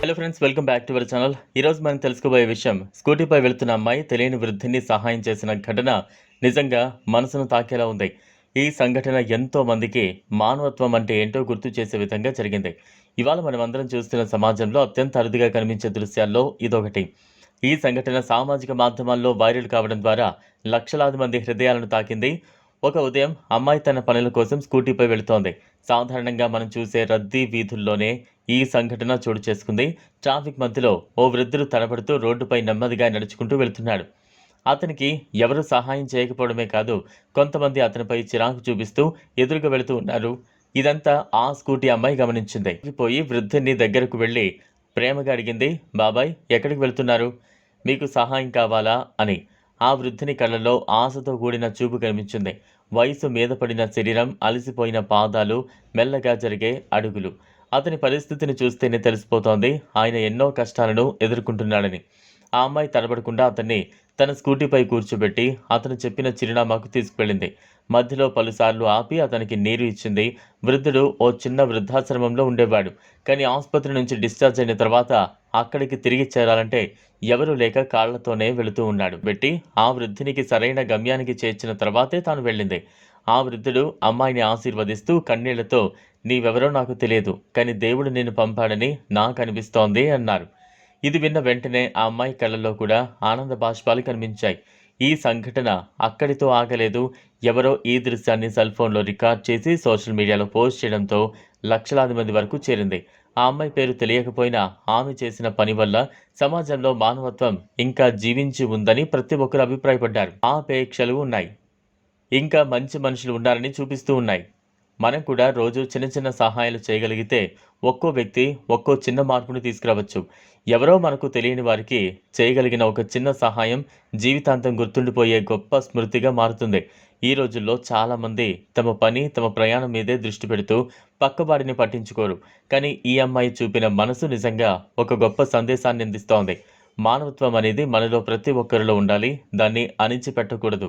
Hello friends welcome back to our channel ఈరోజు మనం తెలుసుకోబోయే విషయం స్కూటీపై వెళుతున్న అమ్మాయి తెలియని వృద్ధిని సహాయం చేసిన ఘటన నిజంగా మనసును తాకేలా ఉంది. ఈ సంఘటన ఎంతో మందికి మానవత్వం అంటే ఏంటో గుర్తు చేసే విధంగా జరిగింది. ఇవాళ మనం అందరం చూస్తున్న సమాజంలో అత్యంత అరుదుగా కనిపించే దృశ్యాల్లో ఇదొకటి. ఈ సంఘటన సామాజిక మాధ్యమాల్లో వైరల్ కావడం ద్వారా లక్షలాది మంది హృదయాలను తాకింది. ఒక ఉదయం అమ్మాయి తన పనుల కోసం స్కూటీపై వెళుతోంది. సాధారణంగా మనం చూసే రద్దీ వీధుల్లోనే ఈ సంఘటన చోటు చేసుకుంది. ట్రాఫిక్ మధ్యలో ఓ వృద్ధుడు తడబడుతూ రోడ్డుపై నెమ్మదిగా నడుచుకుంటూ వెళ్తున్నాడు. అతనికి ఎవరు సహాయం చేయకపోవడమే కాదు కొంతమంది అతనిపై చిరాకు చూపిస్తూ ఎదురుగా వెళుతూ ఉన్నారు. ఇదంతా ఆ స్కూటీ అమ్మాయి గమనించింది. పోయి వృద్ధుని దగ్గరకు వెళ్ళి ప్రేమగా అడిగింది బాబాయ్ ఎక్కడికి వెళ్తున్నారు? మీకు సహాయం కావాలా? అని. ఆ వృద్ధుని కళ్ళలో ఆశతో కూడిన చూపు కనిపించింది. వయసు మీద పడిన శరీరం అలసిపోయిన పాదాలు మెల్లగా జరిగే అడుగులు. అతని పరిస్థితిని చూస్తేనే తెలిసిపోతోంది. ఆయన ఎన్నో కష్టాలను ఎదుర్కొంటున్నాడని. ఆ అమ్మాయి తడబడకుండా అతన్ని తన స్కూటీపై కూర్చోబెట్టి అతను చెప్పిన చిరునామాకు తీసుకువెళ్ళింది. మధ్యలో పలుసార్లు ఆపి అతనికి నీరు ఇచ్చింది. వృద్ధుడు ఓ చిన్న వృద్ధాశ్రమంలో ఉండేవాడు. కానీ ఆసుపత్రి నుంచి డిశ్చార్జ్ అయిన తర్వాత అక్కడికి తిరిగి చేరాలంటే ఎవరూ లేక కాళ్ళతోనే వెళుతూ ఉన్నాడు. పెట్టి ఆ వృద్ధునికి సరైన గమ్యానికి చేర్చిన తర్వాతే తాను వెళ్ళింది. ఆ వృద్ధుడు అమ్మాయిని ఆశీర్వదిస్తూ కన్నీళ్ళతో నీవెవరో నాకు తెలియదు కానీ దేవుడు నేను పంపాడని నాకు అనిపిస్తోంది అన్నారు. ఇది విన్న వెంటనే ఆ అమ్మాయి కళ్ళల్లో కూడా ఆనంద బాష్పాలు కనిపించాయి. ఈ సంఘటన అక్కడితో ఆగలేదు. ఎవరో ఈ దృశ్యాన్ని సెల్ ఫోన్లో రికార్డ్ చేసి సోషల్ మీడియాలో పోస్ట్ చేయడంతో లక్షలాది మంది వరకు చేరింది. ఆ అమ్మాయి పేరు తెలియకపోయినా ఆమె చేసిన పని వల్ల సమాజంలో మానవత్వం ఇంకా జీవించి ఉందని ప్రతి ఒక్కరు అభిప్రాయపడ్డారు. ఆపేక్షలు ఉన్నాయి. ఇంకా మంచి మనుషులు ఉన్నారని చూపిస్తూ ఉన్నాయి. మనం కూడా రోజు చిన్న చిన్న సహాయాలు చేయగలిగితే ఒక్కో వ్యక్తి ఒక్కో చిన్న మార్పుని తీసుకురావచ్చు. ఎవరో మనకు తెలియని వారికి చేయగలిగిన ఒక చిన్న సహాయం జీవితాంతం గుర్తుండిపోయే గొప్ప స్మృతిగా మారుతుంది. ఈ రోజుల్లో చాలామంది తమ పని తమ ప్రయాణం మీదే దృష్టి పెడుతూ పక్కవాడిని పట్టించుకోరు. కానీ ఈ అమ్మాయి చూపిన మనసు నిజంగా ఒక గొప్ప సందేశాన్ని అందిస్తోంది. మానవత్వం అనేది మనలో ప్రతి ఒక్కరిలో ఉండాలి. దాన్ని అణిచిపెట్టకూడదు.